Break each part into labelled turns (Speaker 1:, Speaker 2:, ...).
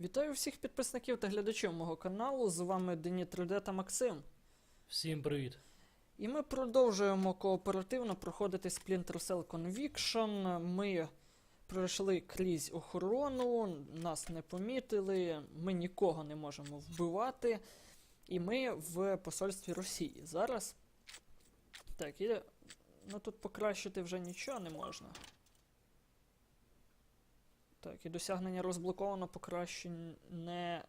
Speaker 1: Вітаю всіх підписників та глядачів мого каналу. З вами Дені 3D та Максим.
Speaker 2: Всім привіт.
Speaker 1: І ми продовжуємо кооперативно проходити Splinter Cell Conviction. Ми пройшли крізь охорону, нас не помітили, ми нікого не можемо вбивати. І ми в посольстві Росії зараз. Так, і ну тут покращити вже нічого не можна. Так, і досягнення розблоковано покращене.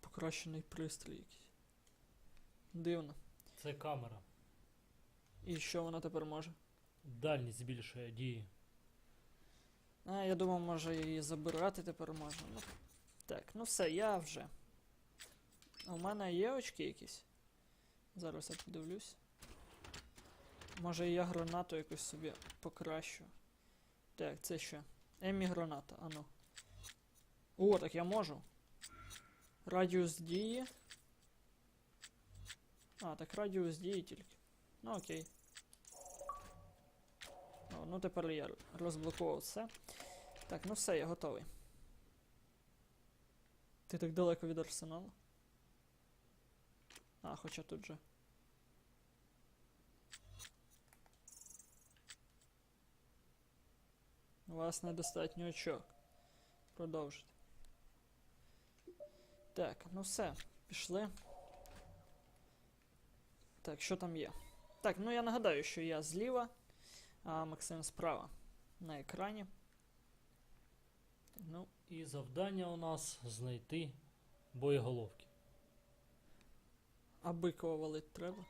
Speaker 1: Покращений пристрій якийсь. Дивно.
Speaker 2: Це камера.
Speaker 1: І що вона тепер може?
Speaker 2: Дальність збільшує дії.
Speaker 1: А, я думав, може її забирати тепер можна. Ну, так, ну все, я вже. У мене є очки якісь. Зараз я подивлюсь. Може я гранату якусь собі покращу. Так, це що? Емі граната, ану. О, так я можу. Радіус дії. А, так радіус дії тільки. Ну окей. О, ну тепер я розблокував все. Так, ну все, я готовий. Ти так далеко від арсеналу? А, хоча тут же. У вас недостатньо очок. Продовжити. Так, ну все, пішли. Так, що там є? Так, ну я нагадаю, що я зліва, а Максим справа на екрані. Ну,
Speaker 2: І завдання у нас знайти боєголовки.
Speaker 1: а Бикова валити треба.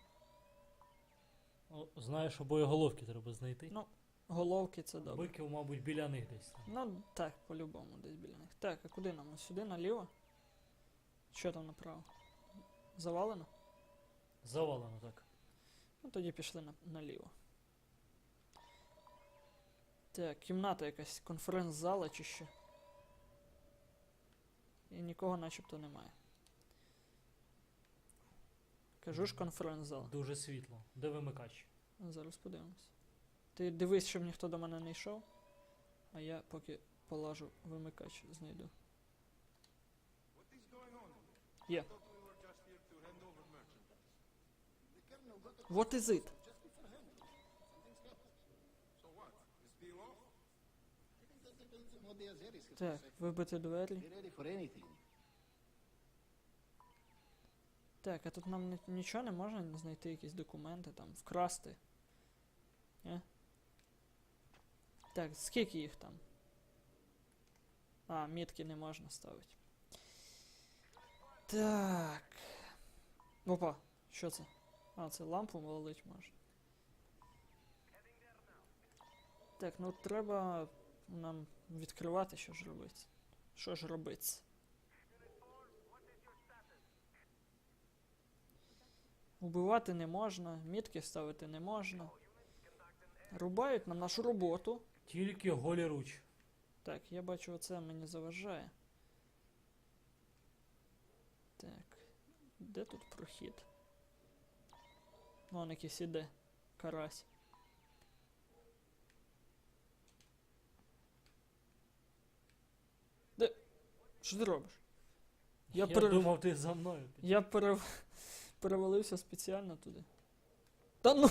Speaker 2: О, знаєш, що боєголовки треба знайти.
Speaker 1: Ну, Головки це добре.
Speaker 2: Биків, мабуть, біля них десь. там.
Speaker 1: Ну, так, по-любому десь біля них. Так, а куди нам? Ось Сюди, наліво? Що там направо? Завалено?
Speaker 2: Завалено так.
Speaker 1: Ну тоді пішли на, наліво. Так, кімната якась, конференц-зала чи що. І нікого начебто немає. Кажу ж конференц-зала.
Speaker 2: Дуже світло. Де вимикач?
Speaker 1: Зараз подивимось. Ти дивись, щоб ніхто до мене не йшов. А я поки полажу вимикач знайду. Є. What is it? Так, вибити двері. Так, а тут нам нічого не можна знайти якісь документи там, вкрасти. Е? Так, скільки їх там? А, мітки не можна ставити. Так. Опа, що це? А, це лампу валить можна. Так, ну треба нам відкривати, що ж робити. Що ж робиться? Убивати не можна, мітки ставити не можна. Рубають нам нашу роботу.
Speaker 2: Тільки голі руч.
Speaker 1: Так, я бачу, оце мені заважає. Так. Де тут прохід? Вон якийсь іде. Карась. Де? Що ти робиш? Я,
Speaker 2: Я,
Speaker 1: пере...
Speaker 2: думав, ти за мною.
Speaker 1: Я перев... перевалився спеціально туди. Та ну.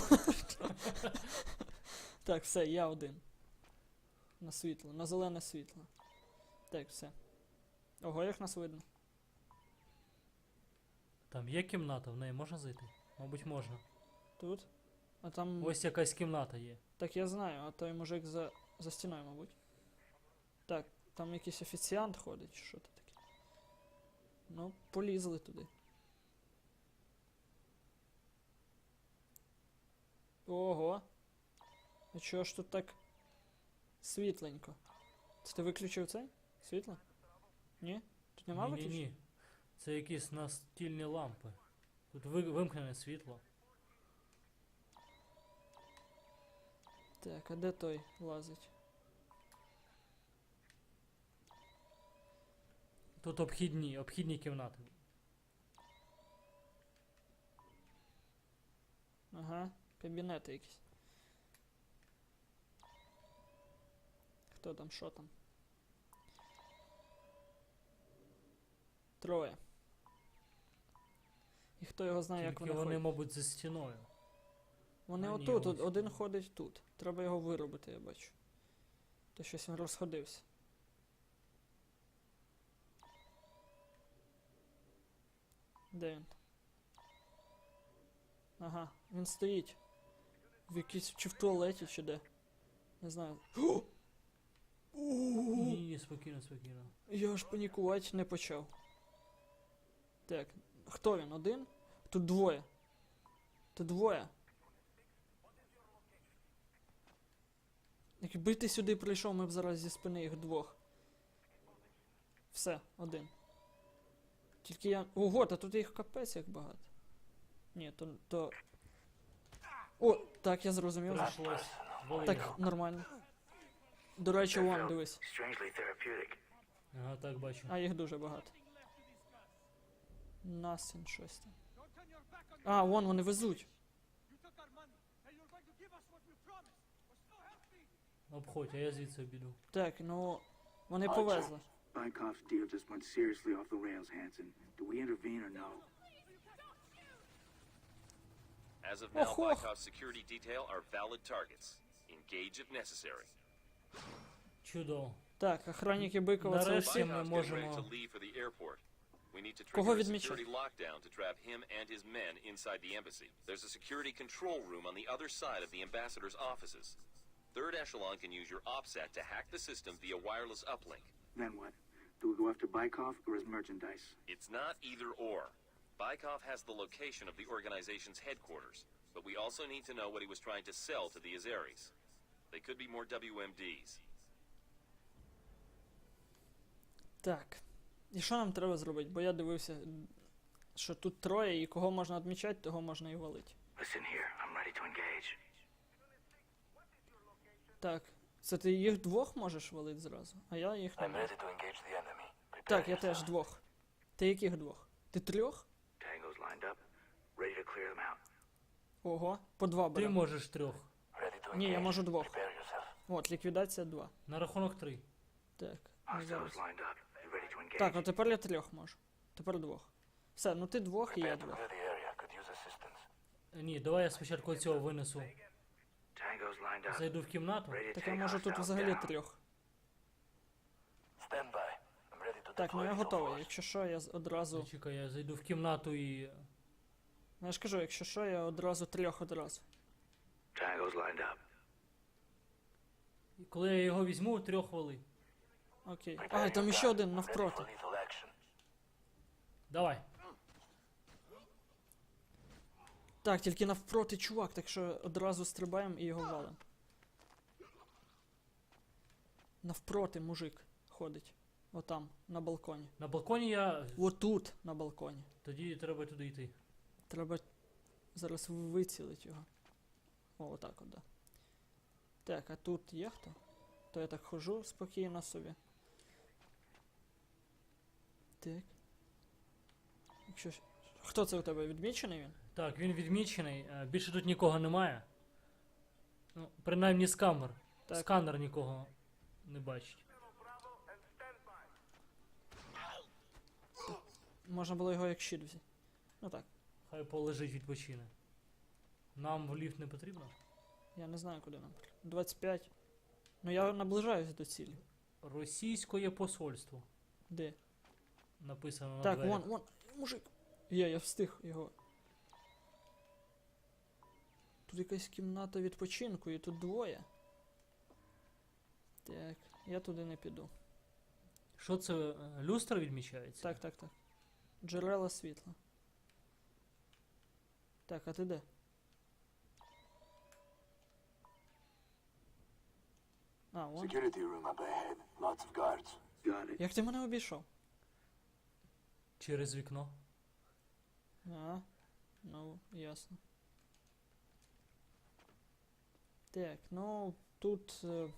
Speaker 1: так, все, я один. На світло, на зелене світло. Так, все. Ого, як нас видно.
Speaker 2: Там є кімната, в неї можна зайти? Мабуть, можна.
Speaker 1: Тут. А там.
Speaker 2: Ось якась кімната є.
Speaker 1: Так я знаю, а той мужик за, за стіною, мабуть. Так, там якийсь офіціант ходить, чи що це таке. Ну, полізли туди. Ого. А чого ж тут так світленько? Це ти виключив цей? Світло? Ні? Тут нема
Speaker 2: ні, ні,
Speaker 1: виключення?
Speaker 2: ні. Це якісь настільні лампи. Тут ви- вимкнене світло.
Speaker 1: Так, а де той лазить?
Speaker 2: Тут обхідні, обхідні кімнати.
Speaker 1: Ага, кабінети якісь. Хто там, що там? Троє. І хто його знає, як
Speaker 2: Тільки
Speaker 1: вони,
Speaker 2: вони,
Speaker 1: ходять.
Speaker 2: мабуть, за стіною.
Speaker 1: Вони
Speaker 2: А, ні,
Speaker 1: отут,
Speaker 2: ось
Speaker 1: од- один ходить тут. Треба його виробити, я бачу. То щось він розходився. Де він? Ага, він стоїть. В якійсь чи в туалеті, чи де. Не знаю. О!
Speaker 2: Ні, ні, спокійно, спокійно.
Speaker 1: Я аж панікувати не почав. Так, хто він? Один? Тут двоє. Тут двоє. Якби ти сюди прийшов, ми б зараз зі спини їх двох. Все, один. Тільки я. Ого, та тут їх капець як багато. Ні, то. то... О, так, я зрозумів.
Speaker 2: Прийшлось.
Speaker 1: Так, нормально. До речі, вон, дивись.
Speaker 3: Strangely therapeutic.
Speaker 2: Ага, так бачу.
Speaker 1: А їх дуже багато. Насін щось там. А, вон вони везуть.
Speaker 2: Обходь, а я звідси обіду.
Speaker 1: Так, ну вони повезли.
Speaker 3: Bykoff's deal just went seriously off the rails, Hanson. Do we intervene or no?
Speaker 4: As of now,
Speaker 1: Och, och.
Speaker 4: Bykov's security detail are valid targets. Engage if necessary.
Speaker 2: Чудово.
Speaker 1: Так, охранники Бикова це
Speaker 2: Нарешті
Speaker 1: усі.
Speaker 2: ми
Speaker 4: Bykov's getting ready
Speaker 2: можемо-
Speaker 4: to leave for the airport. We need to
Speaker 1: Кого
Speaker 4: trigger a
Speaker 1: відмічати?
Speaker 4: security lockdown to trap him and his men inside the embassy. There's a security control room on the other side of the ambassador's offices. Third echelon can use your OPSAT to hack the system via wireless uplink.
Speaker 3: Then what? Do we go after Bykoff or his merchandise?
Speaker 4: It's not either or. Bykov has the location of the organization's headquarters, but we also need to know what he was trying to sell to the Azeris. They could be more WMDs.
Speaker 1: Так. І що нам треба зробити? Бо я дивився, що тут троє, і кого можна відмічати, того можна і валити.
Speaker 3: Listen here, I'm ready to engage.
Speaker 1: Так. Це ти їх двох можеш валити зразу, а я їх не
Speaker 5: I'm
Speaker 1: можу.
Speaker 5: ready to engage the enemy. Prepare
Speaker 1: Так, я теж двох. Ти яких двох? Ти трьох? Ого, по два
Speaker 2: Ти можеш трьох.
Speaker 1: Ні, я можу двох. От, ліквідація два.
Speaker 2: На рахунок три.
Speaker 1: Так. ну зараз. Так, ну тепер я трьох можу. Тепер двох. Все, ну ти двох і я двох.
Speaker 2: Е, Ні, давай я спочатку цього винесу. Зайду в кімнату.
Speaker 1: Так я можу тут взагалі трьох. Так, ну я готовий. Якщо що, я одразу.
Speaker 2: Чекай, я зайду в кімнату і.
Speaker 1: Ну я ж кажу, якщо що, я одразу трьох одразу.
Speaker 3: Tango's lined up.
Speaker 2: і Коли я його візьму, трьох вали.
Speaker 1: Окей. А, і там
Speaker 5: gun.
Speaker 1: один навпроти.
Speaker 2: Давай.
Speaker 1: Так, тільки навпроти чувак, так що одразу стрибаємо і його валим. Навпроти мужик ходить. Отам, на балконі.
Speaker 2: На балконі я.
Speaker 1: Отут, на балконі.
Speaker 2: Тоді треба туди йти.
Speaker 1: Треба зараз вицілити його. О, отак от, да. Так, а тут є хто? То я так хожу спокійно собі. Так. Якщо. ж- Хто це у тебе? Відмічений він?
Speaker 2: Так, він відмічений. е, Більше тут нікого немає. Ну, принаймні сканер.
Speaker 1: Так.
Speaker 2: Сканер нікого не бачить.
Speaker 1: Можна було його як щит взяти. Ну так,
Speaker 2: Хай полежить відпочине. Нам в ліфт не потрібно.
Speaker 1: я не знаю, куди нам. 25. Ну я наближаюсь до цілі.
Speaker 2: Російське посольство.
Speaker 1: Де?
Speaker 2: Написано на
Speaker 1: так, вон, вон, мужик. Є, я встиг його. Тут якась кімната відпочинку, і тут двоє. Так, я туди не піду.
Speaker 2: Що це? е, Люстра відмічається?
Speaker 1: Так, так, так. Джерела світла. Так, а ти де? А, вон.
Speaker 5: Security room up ahead. Lots of guards.
Speaker 3: Got it.
Speaker 1: Як ти мене обійшов?
Speaker 2: Через вікно.
Speaker 1: А, ну, ясно. Так, ну тут. е,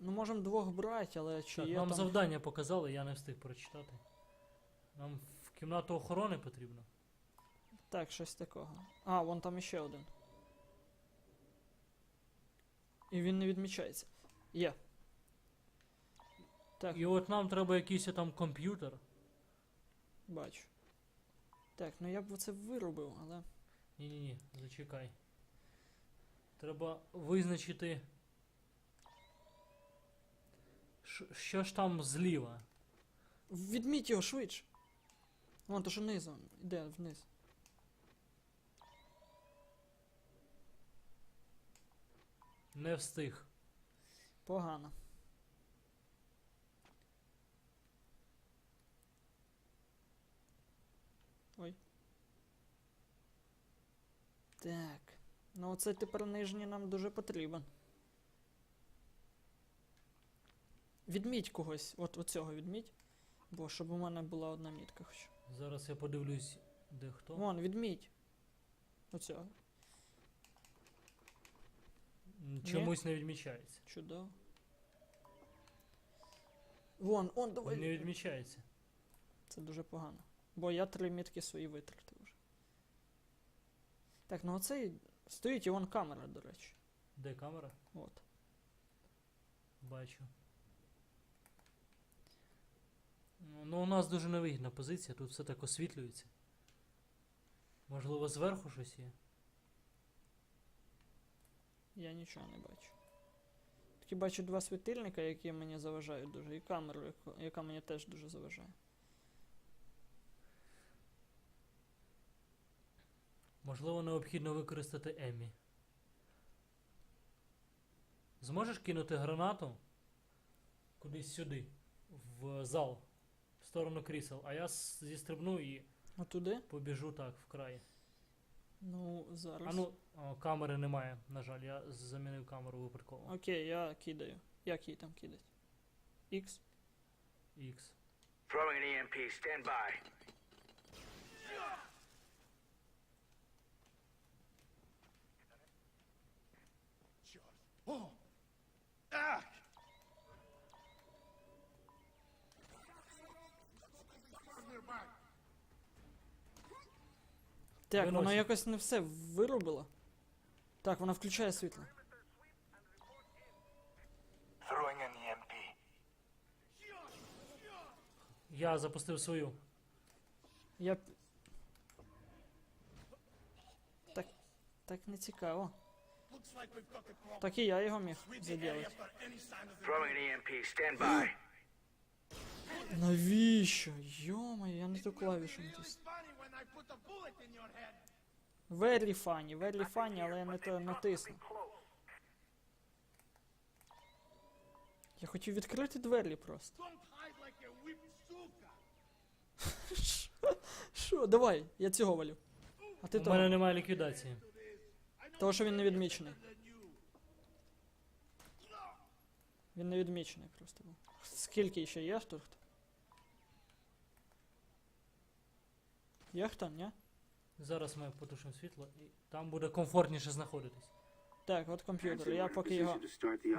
Speaker 1: Ну, можемо двох брати, але чи
Speaker 2: Так,
Speaker 1: є
Speaker 2: нам
Speaker 1: там.
Speaker 2: завдання показали, я не встиг прочитати. Нам в кімнату охорони потрібно.
Speaker 1: Так, щось такого. А, вон там іще один. І він не відмічається. Є. Так,
Speaker 2: І от нам треба якийсь там комп'ютер.
Speaker 1: Бачу. Так, ну я б це виробив, але.
Speaker 2: Ні-ні-ні, зачекай. Треба визначити. Ш- Що ж там зліва?
Speaker 1: Відміть його швидше. Вон, то що низом. Іде вниз.
Speaker 2: Не встиг.
Speaker 1: Погано. Ой. Так. Ну оце тепер нижній нам дуже потрібен. Відміть когось. От оцього відміть. Бо щоб у мене була одна мітка хоч.
Speaker 2: Зараз я подивлюсь, де хто.
Speaker 1: Вон, відміть. Оцього.
Speaker 2: Чомусь не відмічається.
Speaker 1: Чудово. Вон, он, давай.
Speaker 2: Не відмічається.
Speaker 1: Це дуже погано. Бо я три мітки свої витратив вже. Так, ну оцей. Стоїть і вон камера, до речі.
Speaker 2: Де камера?
Speaker 1: От.
Speaker 2: Бачу. Ну, у нас дуже невигідна позиція, тут все так освітлюється. Можливо, зверху щось є?
Speaker 1: Я нічого не бачу. Тільки бачу два світильника, які мені заважають дуже, і камеру, яку- яка мені теж дуже заважає.
Speaker 2: Можливо, необхідно використати Еммі. Зможеш кинути гранату кудись сюди, в зал, в сторону крісел, а я зістрибну і
Speaker 1: А туди?
Speaker 2: побіжу так в край.
Speaker 1: Ну, зараз.
Speaker 2: А ну, о, камери немає, на жаль, я замінив камеру випадково.
Speaker 1: Окей, я кидаю. Як її там кидать? X.
Speaker 2: X.
Speaker 3: Throwing an EMP. Stand by.
Speaker 1: Так, воно якось не все виробило. Так, вона включає світло.
Speaker 5: EMP.
Speaker 2: Я запустив свою.
Speaker 1: Я. Так. Так не цікаво. Так і я його міг заділити.
Speaker 3: By.
Speaker 1: Навіщо? Йомаю, я не ту клавішу натис. Very funny, very funny, але я не то натиснув. Я хотів відкрити двері просто. Що? Що? Давай, я цього валю. А ти
Speaker 2: У
Speaker 1: того.
Speaker 2: мене немає ліквідації.
Speaker 1: Того, що він не відмічений. Він не відмічений просто був. Скільки ще є тут? Є хто, ні?
Speaker 2: Зараз ми потушимо світло і там буде комфортніше знаходитись.
Speaker 1: Так, от комп'ютер. Я поки його.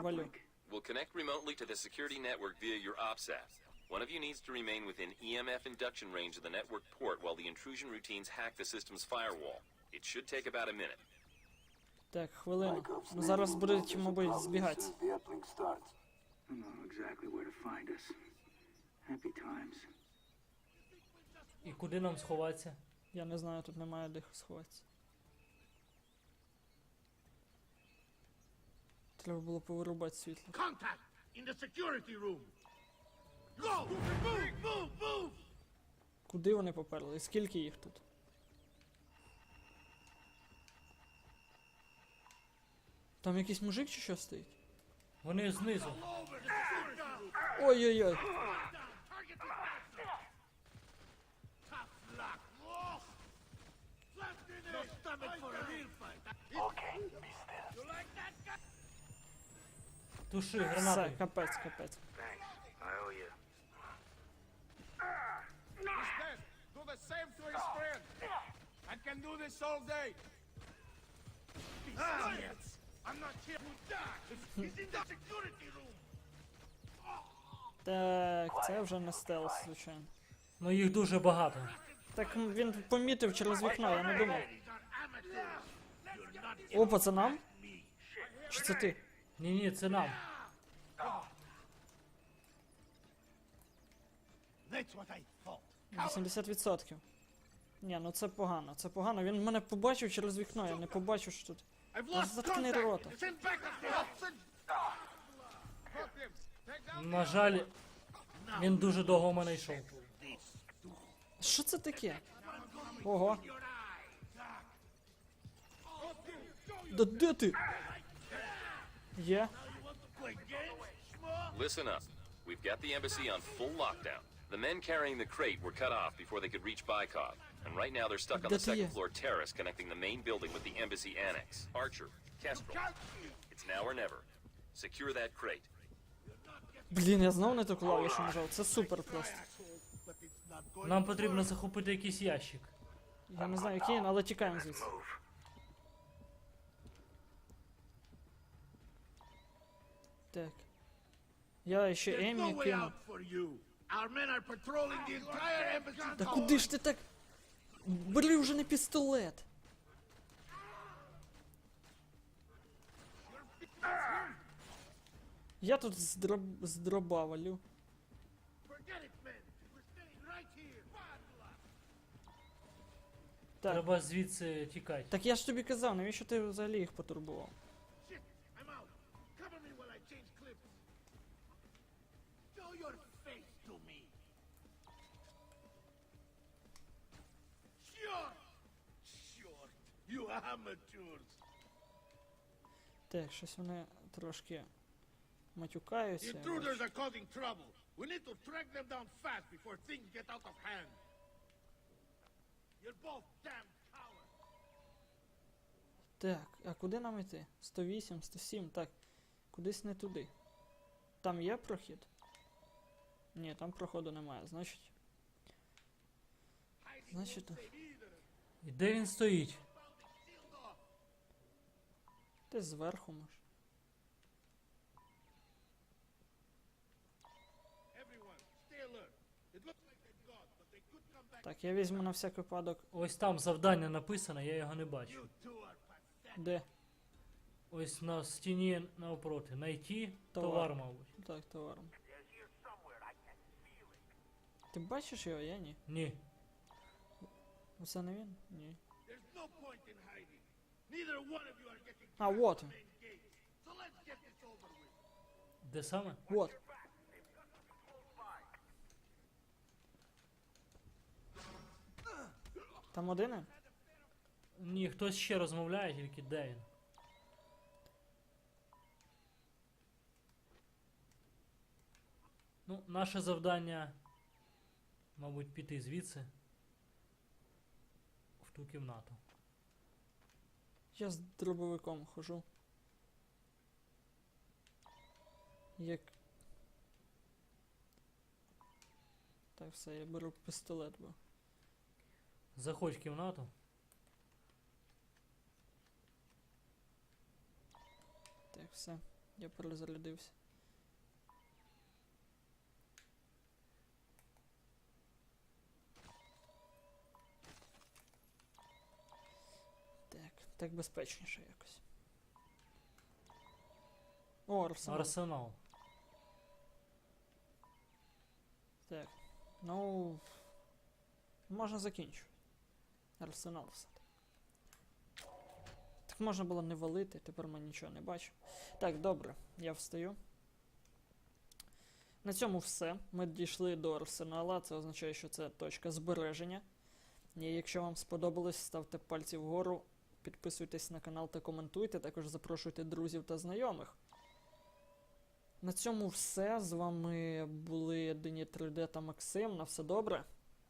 Speaker 1: валю.
Speaker 4: We'll connect remotely to the security network via your OPSAT. One of you needs to remain within EMF induction range of the network port while the intrusion routines hack the system's firewall. It should take about a minute.
Speaker 1: Так, хвилину. Ну зараз будуть, мабуть,
Speaker 3: know exactly where to find us. Happy times.
Speaker 2: І куди нам сховатися?
Speaker 1: Я не знаю, тут немає де сховатися. Треба було повирубати світло.
Speaker 6: Contact in the security room. Go! Move! Move! Move!
Speaker 1: Куди вони поперли? І скільки їх тут? Там якийсь мужик чи що стоїть?
Speaker 2: Вони знизу.
Speaker 1: Ой-ой-ой.
Speaker 2: Туши
Speaker 1: Все,
Speaker 2: гранатою.
Speaker 1: капець, капець.
Speaker 3: You.
Speaker 6: He's dead. Do the same to his friend. I can do this all day. Idiots! I'm not here to die. He's in the security room.
Speaker 1: Так, це вже не стелс, звичайно.
Speaker 2: Ну їх дуже багато.
Speaker 1: Так м, він помітив через вікно, я не думав. Опа, це нам? Чи це ти?
Speaker 2: Ні, ні, це нам.
Speaker 6: Thought.
Speaker 1: 80%. Ні, ну це погано, це погано. Він мене побачив через вікно, я не побачив, що тут.
Speaker 6: Lost
Speaker 1: заткни рота.
Speaker 2: На жаль, він дуже довго в мене йшов.
Speaker 1: Що це таке? Ого. Да де ти? Є.
Speaker 4: Listen up. We've got the embassy on full lockdown. The men carrying the crate were cut off before they could reach Bykov, and right now they're stuck on the second floor terrace connecting the main building with the embassy annex. Archer, Kestrel, it's now or never. Secure that crate.
Speaker 1: Блін, я знов не ту клавішу нажав. Це супер просто.
Speaker 2: Нам потрібно захопити якийсь ящик.
Speaker 1: Я не знаю, який але тікаємо звідси. Так. Я ще кину.
Speaker 6: embassy.
Speaker 1: Та куди ж ти так? Бери вже не пістолет. Я тут з, дроб... з дроба валю. Так.
Speaker 2: Треба звідси тікати.
Speaker 1: Так я ж тобі казав, навіщо ти взагалі їх потурбував? Так, щось вони трошки матюкаються.
Speaker 6: Intruders are causing trouble. We need to track them down fast before things get out of hand. You're both damn cowards.
Speaker 1: Так, а куди нам йти? 108, 107, так. Кудись не туди. Там є прохід? Ні, там проходу немає, значить. Значить.
Speaker 2: І де він стоїть?
Speaker 6: Could come back.
Speaker 1: Так, я візьму на всяк випадок.
Speaker 2: Ось там завдання написано, я його не бачу.
Speaker 1: Де?
Speaker 2: Ось на стіні навпроти. Найти
Speaker 1: Товар.
Speaker 2: товар, мабуть.
Speaker 1: Так, товаром. Ти бачиш його, я ні.
Speaker 2: Ні.
Speaker 1: Це не він? Ні.
Speaker 6: There's no point in. Neither one of you are getting
Speaker 1: А, вот
Speaker 6: the
Speaker 1: він.
Speaker 6: main gate. So let's get this over with.
Speaker 2: Де саме?
Speaker 1: Вот. Там один?
Speaker 2: Ні, хтось ще розмовляє, тільки де він. Ну, наше завдання, мабуть, піти звідси в ту кімнату.
Speaker 1: Я з дробовиком хожу. Як. Так, все, я беру пістолет, бо.
Speaker 2: Заходь в кімнату.
Speaker 1: Так, все. Я перезарядився. Так, так безпечніше якось. О, арсенал.
Speaker 2: Арсенал.
Speaker 1: Так. Ну. Можна закінчувати. Арсенал все. Так можна було не валити, тепер ми нічого не бачимо. Так, добре, я встаю. На цьому все. Ми дійшли до арсенала. Це означає, що це точка збереження. І якщо вам сподобалось, ставте пальці вгору, підписуйтесь на канал та коментуйте. Також запрошуйте друзів та знайомих. На цьому все. З вами були Дені 3D та Максим. На все добре.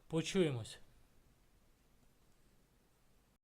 Speaker 2: Почуємось.